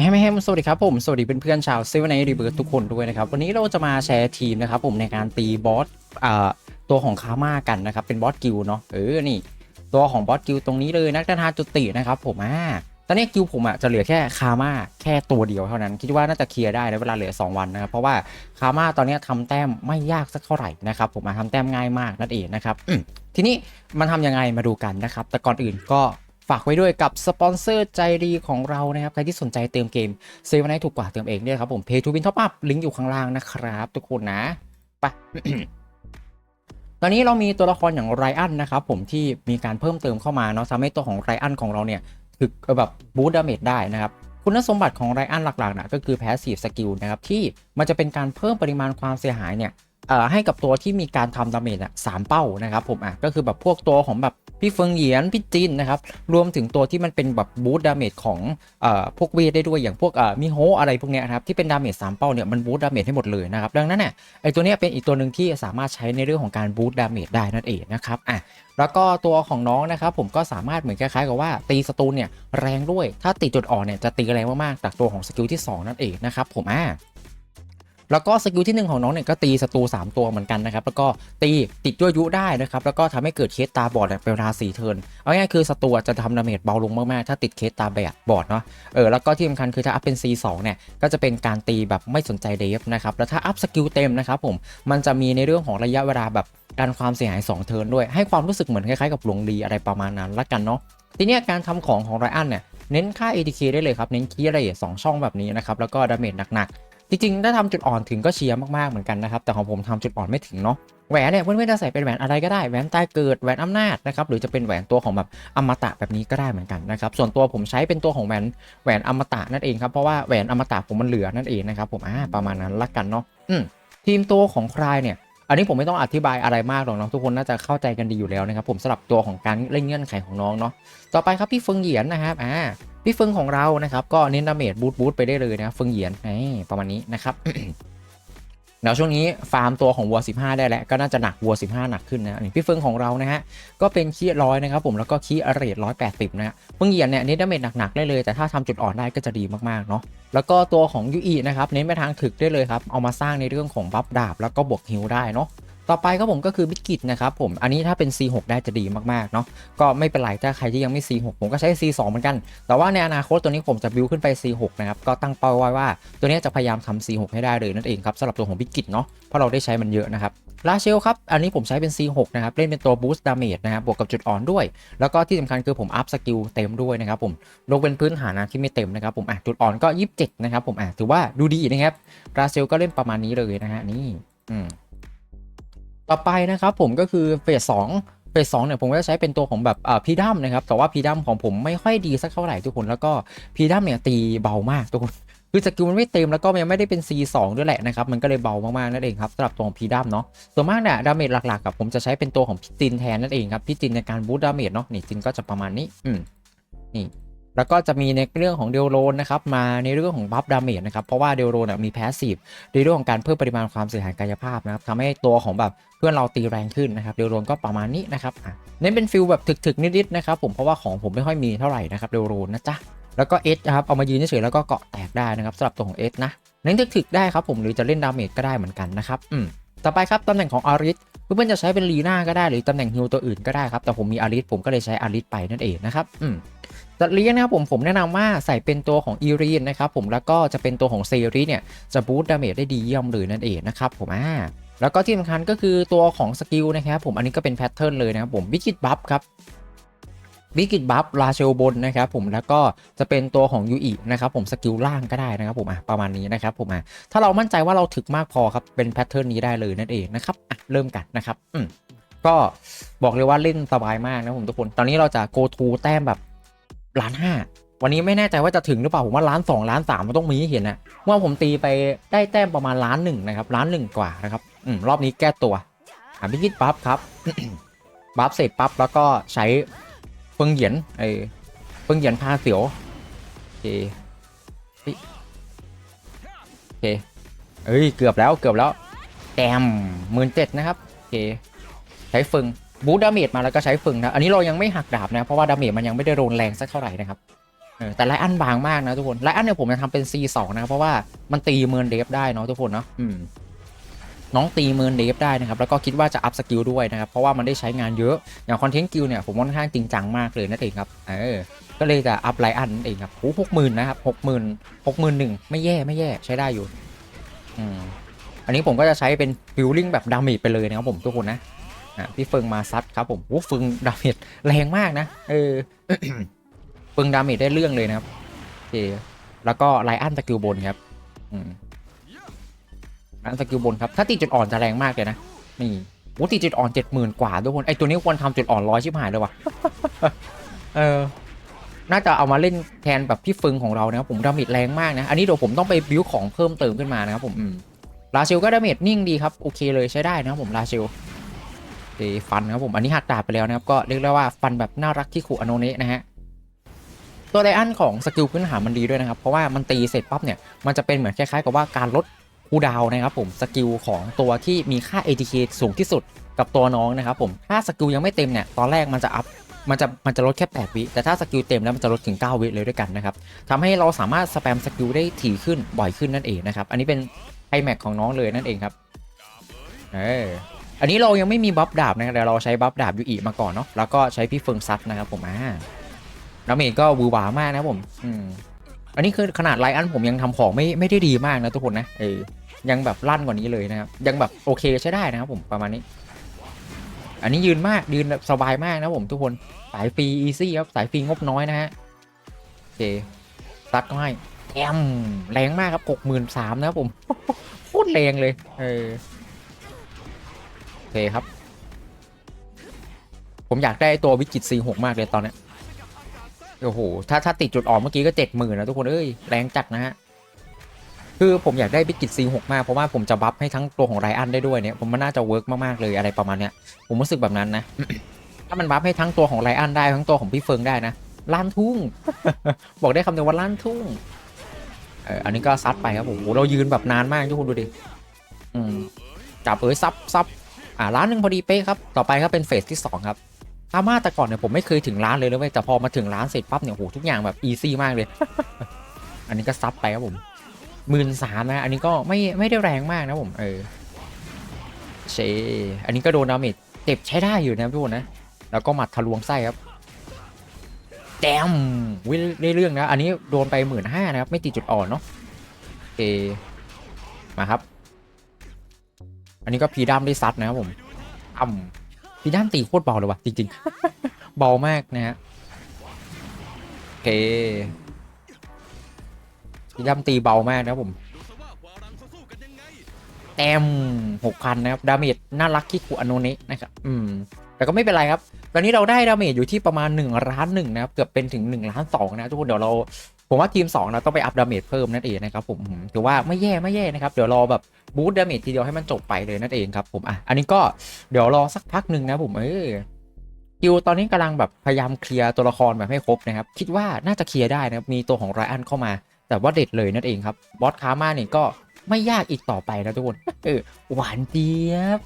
แฮมแฮมสวัสดีครับผมสวัสดีเพื่อนๆชาวเซเว่นไอรีเบิร์ทุกคนด้วยนะครับ วันนี้เราจะมาแชร์ทีมนะครับผมในการตีบอสอ่าตัวของคาม่ากันนะครับ เป็นบอสกิลเนาะเออนี่ ตัวของบอสกิลตรงนี้เลยนักดานาจุตินะครับผมอ่าตอนนี้กิลผมอะจะเหลือแค่คาม่าแค่ตัวเดียวเท่านั้น คิดว่าน่าจะเคลียร์ได้ในเวลาเหลือ 2 วันนะครับเพราะว่าคาม่าตอนนี้ทำแต้มไม่ยากสักเท่าไหร่นะครับผมมาทำแต้มง่ายมากนั่นเองนะครับทีนี้มันทำยังไงมาดูกันนะครับ แต่ก่อนอื่นก็ ฝากไว้ด้วยกับสปอนเซอร์ใจดีของเรานะครับ ใครที่สนใจเติมเกมเซฟไนถูกกว่าเติมเองเนี่ยครับผม Pay to Win Top Up ลิงก์อยู่ข้างล่างนะครับทุกคนนะไปตอนนี้เรามีตัวละครอย่างไรอันนะครับผมที่มีการเพิ่มเติมเข้ามาเนาะทำให้ตัวของไรอันของเราเนี่ยถึกแบบบูตดาเมจได้นะครับคุณสมบัติของไรอันหลักๆนะก็คือ Passive Skill นะครับที่มันจะเป็นการเพิ่มปริมาณความเสียหายเนี่ยให้กับตัวที่มีการทำดาเมจอะสามเป้านะครับผมอะก็คือแบบพวกตัวของแบบ พี่เฟิงเหยียนพี่จินนะครับ รวมถึงตัวที่มันเป็นแบบบูสต์ดาเมจของอพวกเวทได้ด้วยอย่างพวกมิโฮอะไรพวกเนี้ยครับที่เป็นดาเมจสามเป้าเนี่ยมันบูสต์ดาเมจให้หมดเลยนะครับดังนั้นเนี่ยไอตัวเนี้ยเป็นอีกตัวหนึ่งที่สามารถใช้ในเรื่องของการบูสต์ดาเมจได้นั่นเองนะครับอะแล้วก็ตัวของน้องนะครับผมก็สามารถเหมือนคล้ายๆกับว่าตีสตูนเนี่ยแรงด้วยถ้าติดจุดอ่อนเนี่ยจะตีแรงมากๆจากตัวของสกิลที่ 2 นั่นเองนะครับผมอะ แล้วก็สกิลที่ 1 ของน้องเนี่ยก็ตีศัตรู3 ตัวเหมือนกันนะครับ แล้วก็ตีติดด้วยยุได้นะครับ แล้วก็ทำให้เกิดเคสตาบอดเนี่ยเป็นเวลา4เทิร์นเอาง่ายๆคือศัตรูจะทำดาเมจเบาลงมากๆ ถ้าติดเคสตาแบบบอดเนาะเออแล้วก็ที่สำคัญคือถ้าอัพเป็น C2 เนี่ยก็จะเป็นการตีแบบไม่สนใจเดฟนะครับแล้วถ้าอัพสกิลเต็มนะครับผมมันจะมีในเรื่องของระยะเวลาแบบการความเสียหาย 2 เทิร์นด้วย ให้ความรู้สึกเหมือนคล้ายๆกับหลวงลีอะไรประมาณนั้นละกันเนาะทีนี้การทำของของไรอันเนี่ยเน้นค่า ATK ได้เลยครับ เน้นคีย์เรทสองช่องแบบนี้นะครับ แล้วก็ดาเมจหนักๆ จริงๆ ถ้าทำจุดอ่อนถึงก็เชียร์มากๆ เหมือนกันนะครับ แต่ของผมทำจุดอ่อนไม่ถึงเนาะ แหวนเนี่ยเพื่อนๆจะใส่เป็นแหวนอะไรก็ได้ แหวนตายเกิด แหวนอำนาจนะครับ หรือจะเป็นแหวนตัวของแบบอมตะแบบนี้ก็ได้เหมือนกันนะครับ ส่วนตัวผมใช้เป็นตัวของแหวนแหวนอมตะนั่นเองครับ เพราะว่าแหวนอมตะผมมันเหลือนั่นเองนะครับ ผม อ่า ประมาณนั้นละกันเนาะ อืม ทีมตัวของใครเนี่ยอันนี้ผมไม่ต้องอธิบายอะไรมากหรอกเนาะทุกคนน่าจะเข้าใจกันดีอยู่แล้วนะครับผมสำหรับตัวของการเล่นเงื่อนไขของน้องเนาะต่อไปครับพี่เฟิงเหยียนนะครับอ่า พี่เฟิงของเรานะครับ ก็เน้นดาเมจบูทบูทไปได้เลยนะเฟิงเหยียนประมาณนี้นะครับเดี๋ยวช่วงนี้ฟาร์มตัวของวัว 15 ได้แล้วก็น่าจะหนักวัว 15 หนักขึ้นนะพี่เฟิงของเรานะฮะก็เป็นคีร้อยนะครับผมแล้วก็คีอเรทร้อยแปดสิบนะฮะเฟิงเหยียนเนี่ยเน้นดาเมจหนักๆได้เลย แต่ถ้าทำจุดอ่อนได้ก็จะดีมากๆเนาะแล้วก็ตัวของยูอีนะครับเน้นไปทางถึกได้เลยครับเอามาสร้างในเรื่องของบัฟดาบแล้วก็บวกฮิลได้เนาะ ต่อไปครับผมก็คือบิกิตนะครับผมอันนี้ถ้าเป็น C6 ได้จะดีมากๆเนาะก็ไม่เป็นไรถ้าใครที่ยังไม่ C6 ผมก็ใช้ C2 เหมือนกัน แต่ว่าในอนาคตตัวนี้ผมจะบิวขึ้นไป C6 นะครับก็ตั้งเป้าไว้ว่า ตัวนี้จะพยายามทำ C6 ให้ได้เลยนั่นเองครับสำหรับตัวของบิกิตเนาะเพราะเราได้ใช้มันเยอะนะครับลาเชลครับอันนี้ผมใช้เป็น C6 นะครับเล่นเป็นตัวบูสต์ดาเมจนะครับบวกกับจุดอ่อนด้วย แล้วก็ที่สำคัญคือผมอัพสกิลเต็มด้วยนะครับผมลงเป็นพื้นฐานนะที่ไม่เต็มนะครับผมอะจุดอ่อนก็ 27 นะครับผมอะถือว่าดูดีนะครับบราซิลก็เล่นประมาณนี้เลยนะฮะนี่อืม ต่อไปนะครับผมก็คือเฟสสองเฟสสองเนี่ยผมก็จะใช้เป็นตัวของแบบอ่าพีดัมนะครับ แต่ว่าพีดัมของผมไม่ค่อยดีสักเท่าไหร่ทุกคนแล้วก็พีดัมเนี่ยตีเบามากทุกคนคือสกิลมันไม่เต็มแล้วก็ยังไม่ได้เป็น C2 ด้วยแหละนะครับ มันก็เลยเบามากๆนั่นเองครับสำหรับตัวของพีดัมเนาะส่วนมากเนี่ยดาเมจหลักๆกับผมจะใช้เป็นตัวของพี่จินแทนนั่นเองครับพี่จินในการบูตดาเมจเนาะนี่จินก็จะประมาณนี้อืมนี่ แล้วก็จะมีในเรื่องของเดลโรนนะครับมาในเรื่องของบัฟดาเมจนะครับเพราะว่าเดลโรนมีแพสซีฟในเรื่องของการเพิ่มปริมาณความเสียหายกายภาพนะครับทำให้ตัวของแบบเพื่อนเราตีแรงขึ้นนะครับเดลโรนก็ประมาณนี้นะครับอะเน้นเป็นฟิลแบบถึกๆนิดๆนะครับผมเพราะว่าของผมไม่ค่อยมีเท่าไหร่นะครับเดลโรนนะจ๊ะแล้วก็เอสนะครับเอามายืนเฉยๆแล้วก็เกาะแตกได้นะครับสำหรับตัวของเอสนะเน้นถึกๆได้ครับผมหรือจะเล่นดาเมจก็ได้เหมือนกันนะครับอืมต่อไปครับตำแหน่งของอาริส เพื่อนๆจะใช้เป็นลีน่าก็ได้หรือตำแหน่งฮิวตัวอื่นก็ได้ครับแต่ผมมีอาริสผมก็เลยใช้อาริสไปนั่นเองนะครับอืมสัตว์เลี้ยงนะครับผมผมแนะนำว่าใส่เป็นตัวของอีรีนนะครับผมแล้วก็จะเป็นตัวของเซรีเนี่ยจะบูตดาเมจได้ดีเยี่ยมเลยนั่นเองนะครับผมอ่าแล้วก็ที่สำคัญก็คือตัวของสกิลนะครับผมอันนี้ก็เป็นแพทเทิร์นเลยนะครับผมวิจิตบัฟครับ วิกิตบัฟลาเชลบนนะครับผมแล้วก็จะเป็นตัวของยูอินะครับผมสกิลล่างก็ได้นะครับผมอะประมาณนี้นะครับผมอะถ้าเรามั่นใจว่าเราถึกมากพอครับเป็นแพทเทิร์นนี้ได้เลยนั่นเองนะครับอะเริ่มกันนะครับอืมก็บอกเลยว่าเล่นสบายมากนะผมทุกคน ตอนนี้เราจะ go to แต้มแบบล้านห้าวันนี้ไม่แน่ใจว่าจะถึงหรือเปล่าผมว่าล้านสองล้านสามมันต้องมีให้เห็นนะว่าผมตีไปได้แต้มประมาณล้านหนึ่งนะครับล้านหนึ่งกว่านะครับอืมรอบนี้แก้ตัวอะพิกิตปั๊บครับปั๊บเสร็จปั๊บแล้วก็ใช้ ฟิงเหยียนไอเฟิงเหยียนพาเสียวโอเคโอเคเอ้ยเกือบแล้วเกือบแล้วแต้มหมื่นเจ็ดนะครับโอเคใช้ฟิงบูดาเมจมาแล้วก็ใช้ฟึงนะอันนี้เรายังไม่หักดาบนะเพราะว่าดาเมจมันยังไม่ได้โดนแรงสักเท่าไหร่นะครับแต่ไลอันบางมากนะทุกคนไลอันเนี่ยผมจะทำเป็น C2 นะครับเพราะว่ามันตีเมินเดฟได้เนาะทุกคนเนาะอืม น้องตีเมินเดฟได้นะครับแล้วก็คิดว่าจะอัพสกิลด้วยนะครับเพราะว่ามันได้ใช้งานเยอะอย่างคอนเทนต์กิลเนี่ยผมค่อนข้างจริงจังมากเลยนั่นเองครับเออก็เลยจะอัพไลอันนั่นเองครับโอ้หกหมื่นนะครับหกหมื่นหกหมื่นหนึ่งไม่แย่ไม่แย่ใช้ได้อยู่อืมอันนี้ผมก็จะใช้เป็นฟิลลิ่งแบบดาเมจไปเลยนะครับผมทุกคนนะอะพี่เฟิงมาซัดครับผมโอ้เฟิงดาเมจแรงมากนะเออเฟิงดาเมจได้เรื่องเลยนะครับโอเคแล้วก็ไลอันสกิลบนครับอืม อันสกิลบนครับ ถ้าตีจุดอ่อนจะแรงมากเลยนะ นี่โอ้ตีจุดอ่อนเจ็ดหมื่นกว่าทุกคนไอตัวนี้ควรทำจุดอ่อนร้อยชิบหายเลยว่ะ เออ น่าจะเอามาเล่นแทนแบบพี่ฟึงของเรานะครับผมดาเมจแรงมากนะ อันนี้เดี๋ยวผมต้องไปบิวของเพิ่มเติมขึ้นมานะครับผมลาเชลก็ดาเมจนิ่งดีครับโอเคเลยใช้ได้นะครับผมลาเชลเฟันครับผมอันนี้หักดาบไปแล้วนะครับก็เรียกได้ว่าฟันแบบน่ารักที่ขู่อโนเนะนะฮะตัวไดอันของสกิลพื้นฐานมันดีด้วยนะครับ เพราะว่ามันตีเสร็จปั๊บเนี่ย มันจะเป็นเหมือนคล้ายๆกับว่าการลด คูดาวนะครับผมสกิลของตัวที่มีค่า ATK สูงที่สุดกับตัวน้องนะครับผมถ้าสกิลยังไม่เต็มเนี่ยตอนแรกมันจะอัพมันจะมันจะลดแค่ 8 วิแต่ถ้าสกิลเต็มแล้วมันจะลดถึง 9 วิเลยด้วยกันนะครับทำให้เราสามารถสแปมสกิลได้ถี่ขึ้นบ่อยขึ้นนั่นเองนะครับอันนี้เป็นไฮแม็กของน้องเลยนั่นเองครับเอออันนี้เรายังไม่มีบัฟดาบนะครับเดี๋ยวเราใช้บัฟดาบยูอีมาก่อนเนาะแล้วก็ใช้พี่เฟิงซัดนะครับผมอ่าดาเมจก็วือหวามากนะผมอืม อันนี้คือขนาดไลอันผมยังทำของไม่ไม่ได้ดีมากนะทุกคนนะเออยังแบบลั่นกว่านี้เลยนะครับ ยังแบบโอเคใช้ได้นะครับผมประมาณนี้ อันนี้ยืนมากยืนแบบสบายมากนะผมทุกคนสายฟรีอีซี่ครับสายฟรีงบน้อยนะฮะโอเคซัดก็ให้แอมแรงมากครับหกหมื่นสามนะครับผมโคตรแรงเลยเออโอเคครับ ผมอยากได้ตัววิจิตซีหกมากเลยตอนนี้ โอ้โห ถ้าถ้าติดจุดอ่อนเมื่อกี้ก็เจ็ดหมื่นนะทุกคน เอ้ย แรงจัดนะฮะ คือผมอยากได้บิกิตซีหกมาก เพราะว่าผมจะบัฟให้ทั้งตัวของไรอันได้ด้วยเนี่ย ผมมันน่าจะเวิร์กมากๆเลยอะไรประมาณเนี้ย ผมรู้สึกแบบนั้นนะ ถ้ามันบัฟให้ทั้งตัวของไรอันได้ทั้งตัวของพี่เฟิงได้นะล้านทุ่ง บอกได้คำเดียวว่าล้านทุ่ง เอออันนี้ก็ซัดไปครับผมโอ้โหเรายืนแบบนานมากทุกคนดูดิ อืมจับเอ้ยซับซับอ่าล้านหนึ่งพอดีเป๊ะครับ ต่อไปครับเป็นเฟสที่สองครับ อาม่าแต่ก่อนเนี่ยผมไม่เคยถึงร้านเลยเลยเว้ยแต่พอมาถึงร้านเสร็จปั๊บเนี่ยโหทุกอย่างแบบอีซี่มากเลย อันนี้ก็ซับไปครับผมหมื่นสามนะอันนี้ก็ไม่ไม่ได้แรงมากนะผมเออเชอันนี้ก็โดนดาเมจเจ็บใช้ได้อยู่นะทุกคนนะ แล้วก็หมัดทะลวงไส้ครับแดมวิได้เรื่องนะ อันนี้โดนไปหมื่นห้านะครับ ไม่ติดจุดอ่อนเนาะโอมาครับ อันนี้ก็พีดัมได้ซัดนะครับผมอ่ำ พี่ด้านตีโคตรเบาเลยว่ะจริงๆ เบามากนะฮะโอเคพี่ด้านตีเบามากนะผมแต้มหกพันนะครับ ดาเมจน่ารักคิคุอโนเนะนะครับ อืม แต่ก็ไม่เป็นไรครับ ตอนนี้เราได้ดาเมจอยู่ที่ประมาณ1ล้านหนึ่งนะครับ เกือบเป็นถึง1ล้านสองนะทุกคน เดี๋ยวเรา ผมว่าทีม2เราต้องไปอัพดาเมจเพิ่มนั่นเองนะครับผมถือว่าไม่แย่ไม่แย่นะครับเดี๋ยวรอแบบบูสต์ดาเมจทีเดียวให้มันจบไปเลยนั่นเองครับผมอะอันนี้ก็เดี๋ยวรอสักพักหนึ่งนะผมเออกิวตอนนี้กำลังแบบพยายามเคลียร์ตัวละครแบบให้ครบนะครับคิดว่าน่าจะเคลียร์ได้นะมีตัวของไรอันเข้ามา แต่ว่าเด็ดเลยนั่นเองครับบอสคาร์มาเนี่ยก็ไม่ยากอีกต่อไปนะทุกคนเออหวานเจี๊ยบ